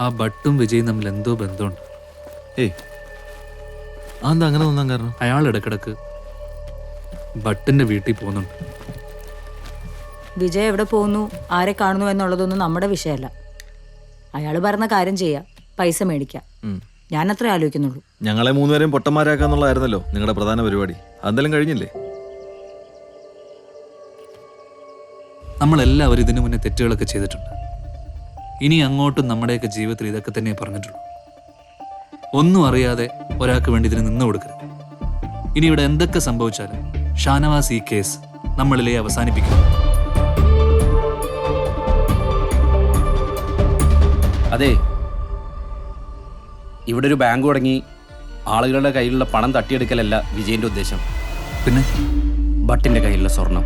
ആ ഭട്ടും വിജയും തമ്മിൽ എന്തോ ബന്ധമുണ്ട്. ഏയ് അതെന്താ അങ്ങനെ തോന്നാൻ കാരണം? അയാൾ ഇടക്കിടക്ക് ഭട്ടിന്റെ വീട്ടിൽ പോകുന്നുണ്ട്. വിജയ് എവിടെ പോകുന്നു? ആരെ കാണുന്നു എന്നുള്ളതൊന്നും നമ്മുടെ വിഷയമല്ല. അയാൾ പറഞ്ഞ കാര്യം ചെയ്യാം. പൈസ മേടിക്കാം. ഞാൻ അത്ര ആലോചിക്കുന്നുള്ളൂ. ഞങ്ങളെ മൂന്നുപേരെയും പൊട്ടന്മാരാക്കാന്നുള്ളതായിരുന്നല്ലോ നിങ്ങളുടെ പ്രധാന പരിപാടി. അതെല്ലാം കഴിഞ്ഞില്ലേ? നമ്മളെല്ലാവരും ഇതിനു മുന്നേ തെറ്റുകളൊക്കെ ചെയ്തിട്ടുണ്ട്. ഇനി അങ്ങോട്ടും നമ്മുടെയൊക്കെ ജീവിതത്തിൽ ഇതൊക്കെ തന്നെ പറഞ്ഞിട്ടുള്ളൂ. ഒന്നും അറിയാതെ ഒരാൾക്ക് വേണ്ടി ഇതിന് നിന്ന് കൊടുക്കരുത്. ഇനി ഇവിടെ എന്തൊക്കെ സംഭവിച്ചാലും ഷാനവാസ് ഈ കേസ് നമ്മളിലെ അവസാനിപ്പിക്കും. അതെ. ഇവിടെ ഒരു ബാങ്ക് തുടങ്ങി ആളുകളുടെ കയ്യിലുള്ള പണം തട്ടിയെടുക്കലല്ല വിജയന്റെ ഉദ്ദേശം. പിന്നെ? ഭട്ടിന്റെ കയ്യിലുള്ള സ്വർണം.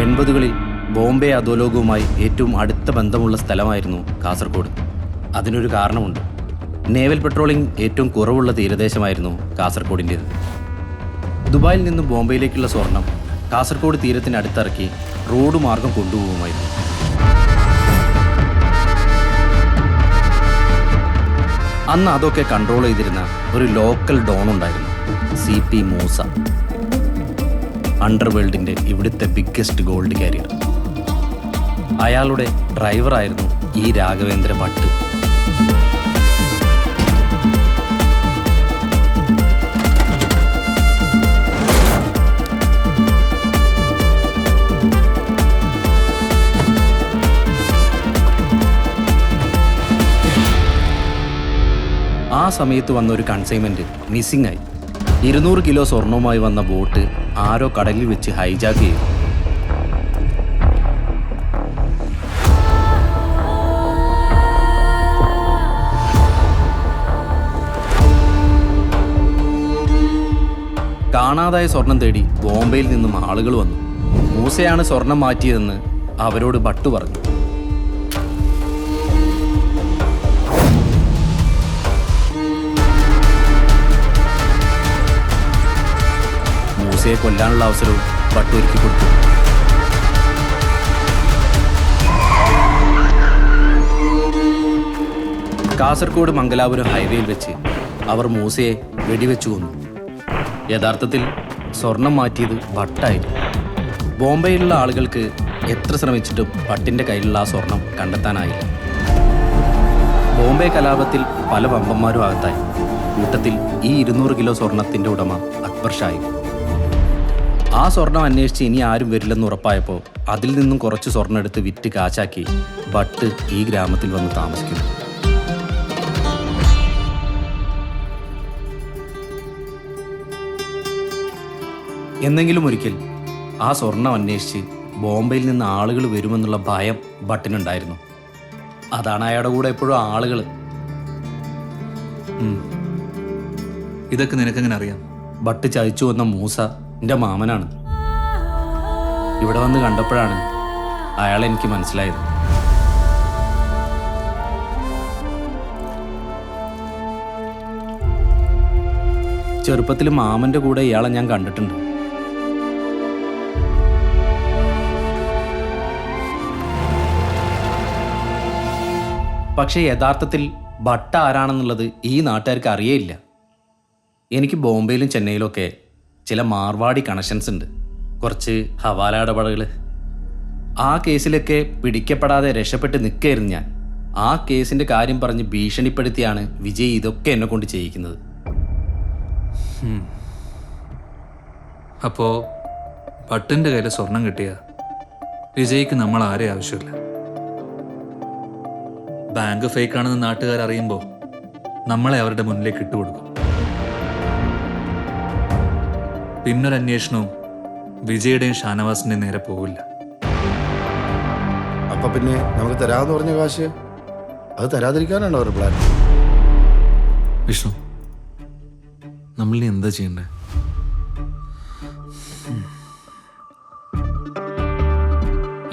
എൺപതുകളിൽ ബോംബെ അധോലോകവുമായി ഏറ്റവും അടുത്ത ബന്ധമുള്ള സ്ഥലമായിരുന്നു കാസർഗോഡ്. അതിനൊരു കാരണമുണ്ട്. നേവൽ പെട്രോളിംഗ് ഏറ്റവും കുറവുള്ള തീരദേശമായിരുന്നു കാസർഗോഡിന്റേത്. ദുബായിൽ നിന്ന് ബോംബെയിലേക്കുള്ള സ്വർണം കാസർഗോഡ് തീരത്തിനടുത്തിറക്കി റോഡ് മാർഗം കൊണ്ടുപോകുമായിരുന്നു അന്ന് അതൊക്കെ കൺട്രോൾ ചെയ്തിരുന്ന ഒരു ലോക്കൽ ഡോൺ ഉണ്ടായിരുന്നു. C P Moosa. അണ്ടർവേൾഡിന്റെ ഇവിടുത്തെ ബിഗ്ഗസ്റ്റ് ഗോൾഡ് കാരിയർ അയാളുടെ ഡ്രൈവറായിരുന്നു ഈ രാഘവേന്ദ്ര ഭട്ട്. ആ സമയത്ത് വന്ന ഒരു കൺസൈൻമെന്റ് മിസ്സിംഗ് ആയി. ഇരുന്നൂറ് കിലോ സ്വർണവുമായി വന്ന ബോട്ട് ആരോ കടലിൽ വെച്ച് ഹൈജാക്ക് ചെയ്തു. കാണാതായ സ്വർണം തേടി ബോംബെയിൽ നിന്നും ആളുകൾ വന്നു. മൂസയാണ് സ്വർണം മാറ്റിയതെന്ന് അവരോട് ഭട്ടു പറഞ്ഞു. മൂസയെ കൊല്ലാനുള്ള അവസരവും ഭട്ടു ഒരുക്കി കൊടുത്തു. കാസർഗോഡ് മംഗലാപുരം ഹൈവേയിൽ വെച്ച് അവർ മൂസയെ വെടിവെച്ചു കൊന്നു. യഥാർത്ഥത്തിൽ സ്വർണം മാറ്റിയത് ഭട്ടായിരുന്നു. ബോംബെയിലുള്ള ആളുകൾക്ക് എത്ര ശ്രമിച്ചിട്ടും ഭട്ടിന്റെ കയ്യിലുള്ള ആ സ്വർണം കണ്ടെത്താനായില്ല. ബോംബെ കലാപത്തിൽ പല വമ്പന്മാരും അകത്തായി. കൂട്ടത്തിൽ ഈ ഇരുന്നൂറ് കിലോ സ്വർണത്തിന്റെ ഉടമ അക്ബർ ഷായി. ആ സ്വർണം അന്വേഷിച്ച് ഇനി ആരും വരില്ലെന്ന് ഉറപ്പായപ്പോൾ അതിൽ നിന്നും കുറച്ച് സ്വർണം എടുത്ത് വിറ്റ് കാശാക്കി ഭട്ട് ഈ ഗ്രാമത്തിൽ വന്ന് താമസിക്കുന്നു. എന്നെങ്കിലും ഒരിക്കൽ ആ സ്വർണം അന്വേഷിച്ച് ബോംബെയിൽ നിന്ന് ആളുകൾ വരുമെന്നുള്ള ഭയം ബട്ടനുണ്ടായിരുന്നു അതാണ് അയാളുടെ കൂടെ എപ്പോഴും ആളുകൾ ഇതൊക്കെ നിനക്കെങ്ങനെ അറിയാം? ബട്ട് ചതിച്ചു വന്ന മൂസ എന്റെ മാമനാണ്. ഇവിടെ വന്ന് കണ്ടപ്പോഴാണ് അയാളെ എനിക്ക് മനസ്സിലായത്. ചെറുപ്പത്തിൽ മാമന്റെ കൂടെ ഇയാളെ ഞാൻ കണ്ടിട്ടുണ്ട്. പക്ഷേ യഥാർത്ഥത്തിൽ ഭട്ട ആരാണെന്നുള്ളത് ഈ നാട്ടുകാർക്ക് അറിയേയില്ല. എനിക്ക് ബോംബെയിലും ചെന്നൈയിലും ഒക്കെ ചില മാർവാടി കണക്ഷൻസ് ഉണ്ട്. കുറച്ച് ഹവാല ഇടപാടുകൾ. ആ കേസിലൊക്കെ പിടിക്കപ്പെടാതെ രക്ഷപ്പെട്ട് നിൽക്കുകയായിരുന്നു ഞാൻ. ആ കേസിന്റെ കാര്യം പറഞ്ഞ് ഭീഷണിപ്പെടുത്തിയാണ് വിജയ് ഇതൊക്കെ എന്നെ കൊണ്ട് ചെയ്യിക്കുന്നത്. അപ്പോ ഭട്ടിന്റെ കയ്യിൽ സ്വർണം കിട്ടിയ? വിജയ്ക്ക് നമ്മൾ ആരെയും ആവശ്യമില്ല. ബാങ്ക് ഫേക്ക് ആണെന്ന് നാട്ടുകാർ അറിയുമ്പോൾ നമ്മളെ അവരുടെ മുന്നിലേക്ക് ഇട്ടുകൊടുക്കും. പിന്നൊരു അന്വേഷണവും വിജയുടെയും ഷാനവാസിന്റെയും നേരെ പോകില്ല അപ്പൊ പിന്നെ നമുക്ക് തരാമെന്ന് പറഞ്ഞ കാശ്? അത് തരാതിരിക്കാനാണ് അവരുടെ പ്ലാൻ വിഷ്ണു നമ്മൾ എന്താ ചെയ്യണ്ടേ?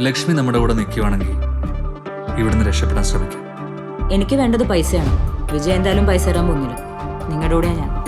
ലക്ഷ്മി നമ്മുടെ കൂടെ നിൽക്കുവാണെങ്കിൽ ഇവിടുന്ന് രക്ഷപ്പെടാൻ ശ്രമിക്കാം. എനിക്ക് വേണ്ടത് പൈസയാണ്. വിജയ് എന്തായാലും പൈസ തരാൻ പോകുന്നില്ല. നിങ്ങളുടെ കൂടെയാണ് ഞാൻ.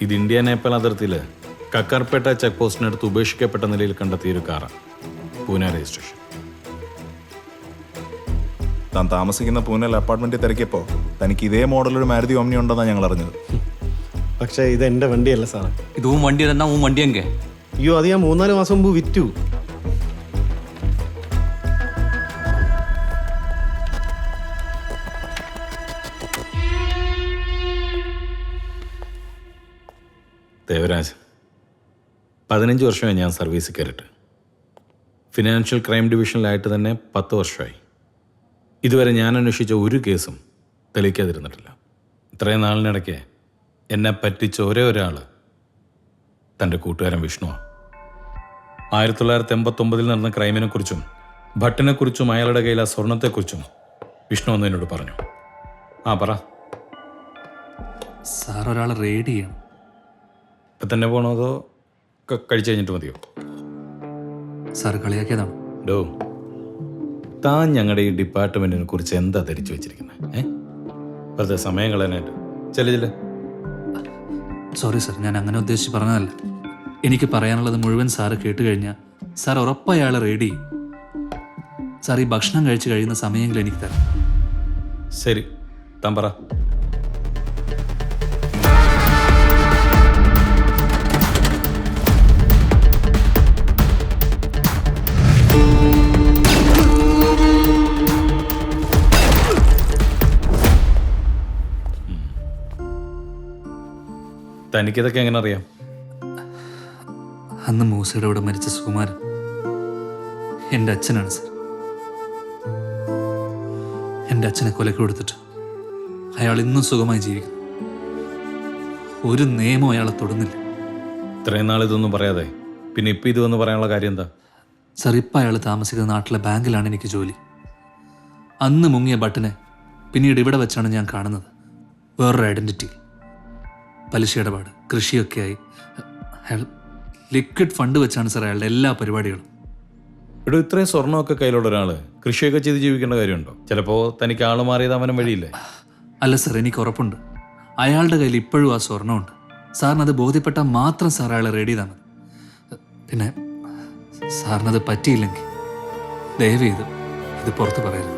ഇത് ഇന്ത്യ നേപ്പാൾ അതിർത്തിയിൽ കക്കാർപേട്ട ചെക്ക് പോസ്റ്റിനടുത്ത് ഉപേക്ഷിക്കപ്പെട്ട നിലയിൽ കണ്ടെത്തിയ ഒരു കാറാണ്. പൂനെ രജിസ്ട്രേഷൻ. താൻ താമസിക്കുന്ന പൂനെൽ അപ്പാർട്ട്മെന്റിൽ തിരക്കിയപ്പോ തനിക്ക് ഇതേ മോഡലൊരു മാരുതി ഓമ്നി ഉണ്ടെന്നാണ് ഞങ്ങൾ അറിഞ്ഞത്. പക്ഷേ ഇത് എന്റെ വണ്ടിയല്ല സാറേ. ഇതും വണ്ടി തന്നെ ഉൻ വണ്ടി എങ്കെ? അയ്യോ അത് ഞാൻ മൂന്നാൽ മാസം മുമ്പ് വിറ്റു. പതിനഞ്ച് വർഷമായി ഞാൻ സർവീസ് കയറിയിട്ട്. ഫിനാൻഷ്യൽ ക്രൈം ഡിവിഷനിലായിട്ട് തന്നെ പത്ത് വർഷമായി. ഇതുവരെ ഞാൻ അന്വേഷിച്ച ഒരു കേസും തെളിയിക്കാതിരുന്നിട്ടില്ല. ഇത്രയും നാളിനിടയ്ക്ക് എന്നെ പറ്റിച്ച ഒരേ ഒരാൾ തന്റെ കൂട്ടുകാരൻ വിഷ്ണുവാണ് ആയിരത്തി തൊള്ളായിരത്തി എൺപത്തൊമ്പതിൽ നടന്ന ക്രൈമിനെക്കുറിച്ചും ഭട്ടിനെക്കുറിച്ചും അയാളുടെ കയ്യിൽ ആ സ്വർണത്തെക്കുറിച്ചും വിഷ്ണു ഒന്ന് എന്നോട് പറഞ്ഞു. ആ പറ. സാർ ഒരാളെ റെയ്ഡ് ചെയ്യണം. ഇപ്പം തന്നെ പോകണോ അതോ കഴിച്ചു കഴിഞ്ഞിട്ട് മതിയോ? സാർ കളിയാക്കിയതാണ്. ഡോ താൻ ഞങ്ങളുടെ ഈ ഡിപ്പാർട്ട്മെന്റിനെ കുറിച്ച് എന്താ ധരിച്ചു വെച്ചിരിക്കുന്നത് ഏ? വെറുതെ സമയം കളയാനായിട്ട്. ചില ചെല്ല. സോറി സാർ ഞാൻ അങ്ങനെ ഉദ്ദേശിച്ച് പറഞ്ഞതല്ല. എനിക്ക് പറയാനുള്ളത് മുഴുവൻ സാറ് കേട്ട് കഴിഞ്ഞാൽ സാർ ഉറപ്പായി അയാളെ റെഡി ചെയ്യും. സാർ ഈ ഭക്ഷണം കഴിച്ചു കഴിയുന്ന സമയമെങ്കിലും എനിക്ക് തരാം. ശരി താൻ പറ. തനിക്കിതൊക്കെ എങ്ങനെ അറിയാം അന്ന് മൂസയുടെ മരിച്ച സുകുമാരൻ എന്റെ അച്ഛനാണ് സർ. എന്റെ അച്ഛനെ കൊലക്ക് കൊടുത്തിട്ട് അയാൾ ഇന്നും സുഖമായി ജീവിക്കുന്നു. ഒരു നിയമം അയാളെ തൊടുന്നില്ല. ഇത്രയും നാൾ ഇതൊന്നും പറയാതെ പിന്നെ ഇപ്പം ഇതൊന്ന് പറയാനുള്ള കാര്യം എന്താ? സാർ ഇപ്പം അയാൾ താമസിക്കുന്ന നാട്ടിലെ ബാങ്കിലാണ് എനിക്ക് ജോലി. അന്ന് മുങ്ങിയ ബട്ടനെ പിന്നീട് ഇവിടെ വെച്ചാണ് ഞാൻ കാണുന്നത്. വേറൊരു ഐഡന്റിറ്റി. പലിശ ഇടപാട് കൃഷിയൊക്കെയായി. അയാൾ ലിക്വിഡ് ഫണ്ട് വെച്ചാണ് സാർ അയാളുടെ എല്ലാ പരിപാടികളും. ഇവിടെ ഇത്രയും സ്വർണമൊക്കെ കയ്യിലുള്ള ഒരാൾ കൃഷിയൊക്കെ ചെയ്ത് ജീവിക്കേണ്ട കാര്യമുണ്ടോ? ചിലപ്പോ തനിക്ക് ആൾ മാറിയത് അവനും വഴിയില്ലേ? അല്ല സാർ എനിക്ക് ഉറപ്പുണ്ട്. അയാളുടെ കയ്യിൽ ഇപ്പോഴും ആ സ്വർണമുണ്ട്. സാറിന് അത് ബോധ്യപ്പെട്ടാൽ മാത്രം സാർ അയാളെ റെഡി ചെയ്താൽ മതി. പിന്നെ സാറിനത് പറ്റിയില്ലെങ്കിൽ ദയവ് ചെയ്ത് ഇത് പുറത്ത് പറയരുത്.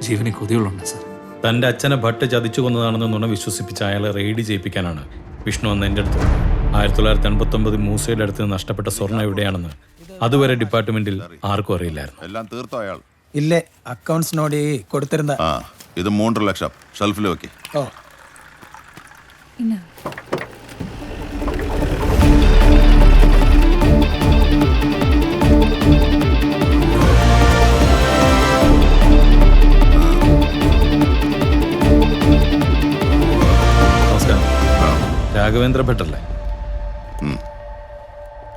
ജീവനെ കൊതിയുള്ളുണ്ട് സാർ തന്റെ അച്ഛനെ ഭട്ട് ചതിച്ചു കൊന്നതാണെന്ന് നുണ വിശ്വസിപ്പിച്ച് അയാളെ റെയ്ഡ് ചെയ്യിപ്പിക്കാനാണ്. വിഷ്ണു അന്ന് എന്റെ അടുത്ത്. ആയിരത്തി തൊള്ളായിരത്തി എൺപത്തൊമ്പത് മൂസയുടെ അടുത്ത് നഷ്ടപ്പെട്ട സ്വർണം എവിടെയാണെന്ന് അതുവരെ ഡിപ്പാർട്ട്മെന്റിൽ ആർക്കും അറിയില്ലായിരുന്നു. എല്ലാം തീർത്തോ അയാൾ? ഇല്ലേ അക്കൗണ്ട്സ് നോടി കൊടുത്തിരുന്ന ആ ഇത് മൂന്നര ലക്ഷം. ഷെൽഫിൽ വെക്കേ. ഓ. രാഘവേന്ദ്ര ഭട്ടല്ലേ?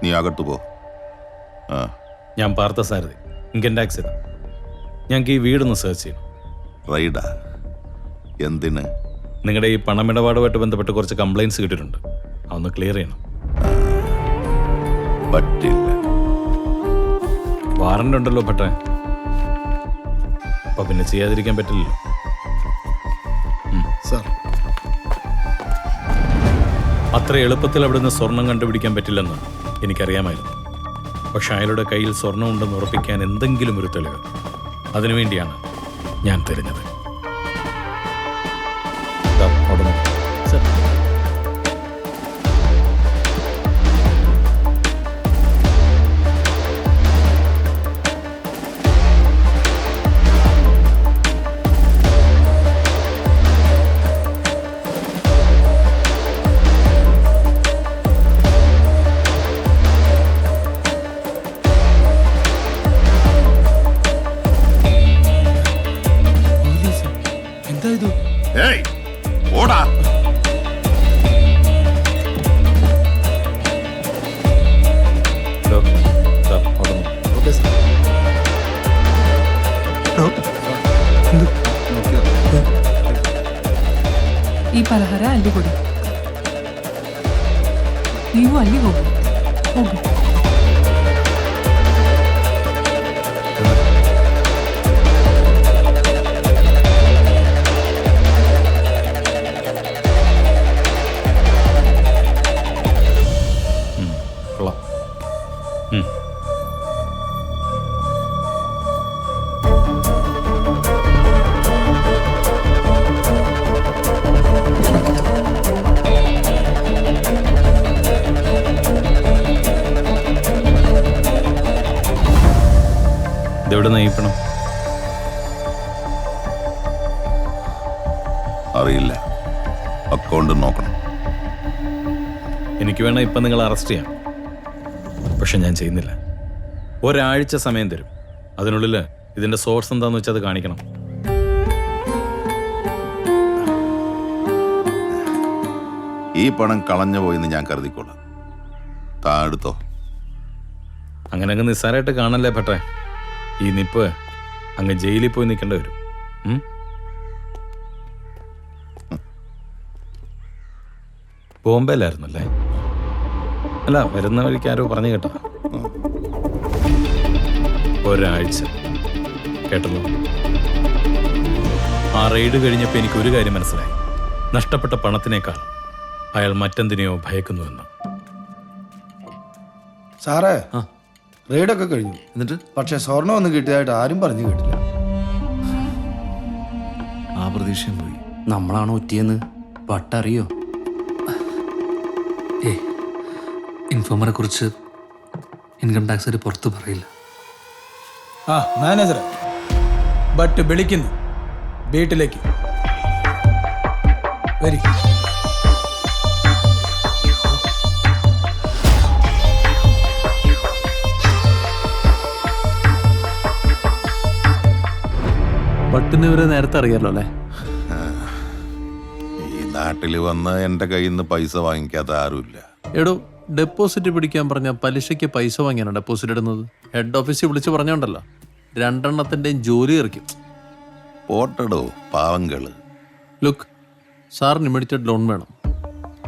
നീ അകത്തു പോ. ആ. ഞാൻ പാർത്ഥ സാരഥി. ഇൻകം ടാക്സ് ഞാൻ ഞങ്ങൾക്ക് ഈ വീടൊന്ന് സെർച്ച് ചെയ്യണം. റൈഡാ? എന്തിന്? നിങ്ങളുടെ ഈ പണമിടപാടുമായിട്ട് ബന്ധപ്പെട്ട് കുറച്ച് കംപ്ലൈന്റ്സ് കിട്ടിയിട്ടുണ്ട്. അതൊന്ന് ക്ലിയർ ചെയ്യണം. പറ്റില്ല. വാറണ്ട് ഉണ്ടല്ലോ ഭട്ടേ അപ്പൊ പിന്നെ ചെയ്യാതിരിക്കാൻ പറ്റില്ലല്ലോ. സാർ അത്ര എളുപ്പത്തിൽ അവിടുന്ന് സ്വർണം കണ്ടുപിടിക്കാൻ പറ്റില്ലെന്ന് എനിക്കറിയാമായിരുന്നു. പക്ഷെ അയാളുടെ കയ്യിൽ സ്വർണം ഉണ്ടെന്ന് ഉറപ്പിക്കാൻ എന്തെങ്കിലും ഒരു തെളിവ്. അതിനുവേണ്ടിയാണ് ഞാൻ തിരഞ്ഞത് ഏയ് ഓടാ. ഈ പലഹാരം അല്ലുകൊടി നീയും അല്ലു പോകും പോകും ഇതെവിടെ നയിപ്പണം? അറിയില്ല. അക്കൗണ്ട് നോക്കണം. എനിക്ക് വേണം ഇപ്പം നിങ്ങൾ അറസ്റ്റ് ചെയ്യാം. പക്ഷെ ഞാൻ ചെയ്യുന്നില്ല. ഒരാഴ്ച സമയം തരും. അതിനുള്ളിൽ ഇതിന്റെ സോഴ്സ് എന്താണെന്ന് വെച്ചാൽ അത് കാണിക്കണം. ഈ പണം കളഞ്ഞു പോയെന്ന് ഞാൻ കരുതിക്കോളാം. താ എടുത്തോ. അങ്ങനെ അങ്ങ് നിസ്സാരമായിട്ട് കാണല്ലേ പെട്ടെ ഈ നിപ്പ് അങ്ങ് ജയിലിൽ പോയി നിൽക്കേണ്ടി വരും? ബോംബെയിലായിരുന്നല്ലേ? അല്ല വരുന്ന വഴിക്ക് ആരോ പറഞ്ഞു കേട്ടോ. ഒരാഴ്ച. കേട്ടല്ലോ? ആ റെയ്ഡ് കഴിഞ്ഞപ്പോൾ എനിക്ക് ഒരു കാര്യം മനസ്സിലായി. നഷ്ടപ്പെട്ട പണത്തിനേക്കാൾ അയാൾ മറ്റെന്തിനെയോ ഭയക്കുന്നുവെന്ന് സാറേ റെയ്ഡൊക്കെ കഴിഞ്ഞു. എന്നിട്ട്? പക്ഷെ സ്വർണം ഒന്നും കിട്ടിയതായിട്ട് ആരും പറഞ്ഞു കേട്ടില്ല. ആ പ്രതീക്ഷയും പോയി. നമ്മളാണ് ഒറ്റിയെന്ന്? പട്ടറിയോ ഏ ഇൻഫോമറെ കുറിച്ച് ഇൻകം ടാക്സ് പുറത്ത് പറയില്ല. ആ മാനേജർ ബട്ട് വിളിക്കുന്നു. വീട്ടിലേക്ക്. വരി. ബട്ടിന് ഇവരെ നേരത്തെ അറിയാലോ അല്ലേ? ഈ നാട്ടിൽ വന്ന് എന്റെ കയ്യിൽ നിന്ന് പൈസ വാങ്ങിക്കാത്ത ആരുമില്ല. എടോ ഡെപ്പോസിറ്റ് പിടിക്കാൻ പറഞ്ഞ പലിശയ്ക്ക് പൈസ വാങ്ങിയാണ് ഡെപ്പോസിറ്റ് ഇടുന്നത്? ഹെഡ് ഓഫീസിൽ വിളിച്ച് പറഞ്ഞോണ്ടല്ലോ. രണ്ടെണ്ണത്തിന്റെയും ജോലി ഇറക്കും. പോട്ടടോ പാവങ്ങൾ. ലുക്ക് സാറിന് ഇമ്മീഡിയറ്റ് ലോൺ വേണം.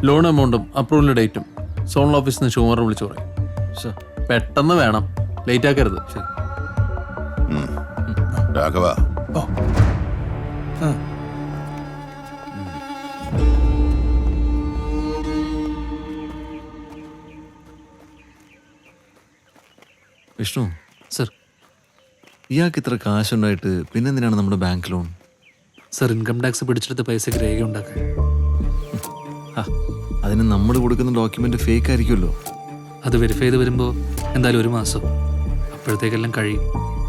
ലോൺ എമൗണ്ടും അപ്രൂവൽ ഡേറ്റും സോൺ ഓഫീസിൽ നിന്ന് ഷുമർ വിളിച്ചു പറയും. പെട്ടെന്ന് വേണം. ലേറ്റ് ആക്കരുത്. ശരി. രാഘവ ഓ. ആ. വിഷ്ണു. സർ. ഇയാൾക്ക് ഇത്ര കാശുണ്ടായിട്ട് പിന്നെന്തിനാണ് നമ്മുടെ bank loan? Sir income tax പിടിച്ചെടുത്ത പൈസ രേഖ ഉണ്ടാക്കാൻ. ആ, അതിന് നമ്മൾ കൊടുക്കുന്ന ഡോക്യുമെന്റ് ഫേക്ക് ആയിരിക്കുമല്ലോ അത് വെരിഫൈ ചെയ്ത് വരുമ്പോൾ എന്തായാലും ഒരു മാസം. അപ്പോഴത്തേക്കെല്ലാം കഴിയും.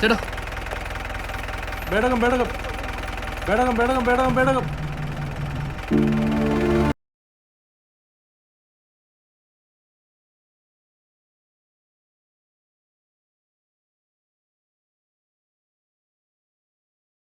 ചേട്ടാ. ബേടകം ബേടകം ബേടകം ബേടകം ബേടകം ബേടകം